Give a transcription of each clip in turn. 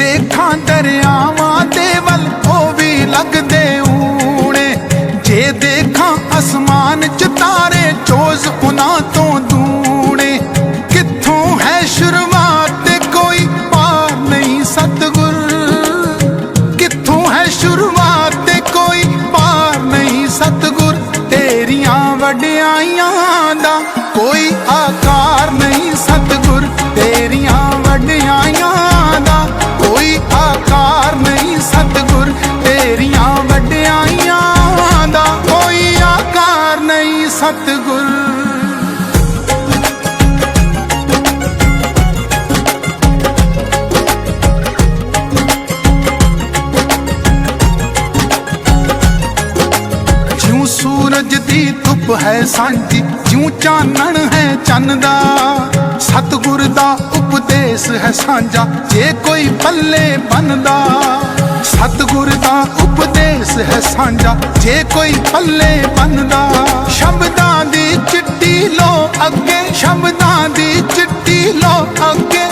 ਦੇਖਾਂ ਦਰਿਆਵਾਂ ਦੇ ਵੱਲ ਉਹ ਵੀ ਲੱਗਦੇ ਊਣੇ। ਜੇ ਦੇਖਾਂ ਅਸਮਾਨ ਚ ਤਾਰੇ, ਚੋਜ਼ ਉਹਨਾਂ ਤੋਂ ਦੂਣੇ। ਕਿੱਥੋਂ ਹੈ ਸ਼ੁਰੂਆਤ ਕੋਈ ਪਾਰ ਨਹੀਂ ਸਤਗੁਰ? ਕਿੱਥੋਂ ਹੈ ਸ਼ੁਰੂਆਤ ਕੋਈ ਪਾਰ ਨਹੀਂ ਸਤਗੁਰ? ਤੇਰੀਆਂ ਵਡਿਆਈਆਂ ਦਾ ਕੋਈ ਆਕਾ ਸਤਗੁਰ। ਜਿਉ ਸੂਰਜ ਦੀ ਧੁੱਪ ਹੈ ਸਾਂਝੀ, ਜਿਉ ਚਾਨਣ ਹੈ ਚੰਨ ਦਾ ਸਤਗੁਰ ਦਾ ਉਪਦੇਸ਼ ਹੈ ਸਾਂਝਾ, ਜੇ ਕੋਈ ਪੱਲੇ ਬੰਦਾ ਸਤਗੁਰ ਦਾ ਹੈ ਸਾਂਝਾ। ਜੇ ਕੋਈ ਪੱਲੇ ਬੰਨਦਾ, ਸ਼ਬਦਾਂ ਦੀ ਚਿੱਟੀ ਲੋ ਅੱਗੇ, ਸ਼ਬਦਾਂ ਦੀ ਚਿੱਟੀ ਲੋ ਅੱਗੇ।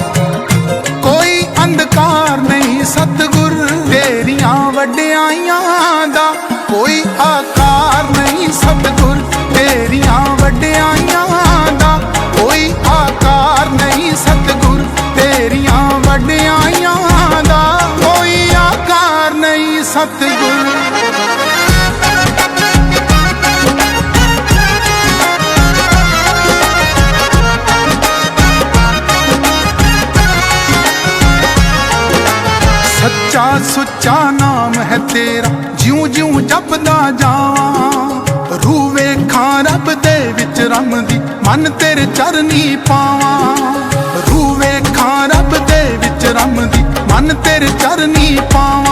ਕੋਈ ਅੰਧਕਾਰ ਨਹੀਂ, ਸਤਿਗੁਰ ਤੇਰੀਆਂ ਵਡਿਆਈਆਂ ਦਾ। ਕੋਈ ਆਕਾਰ ਨਹੀਂ, ਸਤਿਗੁਰ ਤੇਰੀਆਂ ਵਡਿਆਈਆਂ ਦਾ। ਕੋਈ ਆਕਾਰ ਨਹੀਂ, ਸਤਿਗੁਰ ਤੇਰੀਆਂ ਵਡਿਆਈਆਂ ਦਾ। ਕੋਈ ਆਕਾਰ ਨਹੀਂ, ਸਤਿਗੁਰ ਸੱਚਾ, ਸੁੱਚਾ ਨਾਮ ਹੈ ਤੇਰਾ। ਜਿਉਂ ਜਿਉਂ ਜਪਦਾ ਜਾਵਾਂ, ਰੂਹ ਵੇਖਾਂ ਰੱਬ ਦੇ ਵਿੱਚ ਰਮਦੀ ਮਨ ਤੇਰੇ ਚਰਨੀ ਪਾਵਾਂ। ਰੂਹ ਵੇਖਾਂ ਰੱਬ ਦੇ ਵਿੱਚ ਰਮਦੀ ਮਨ ਤੇਰੇ ਚਰਨੀ ਪਾਵਾਂ।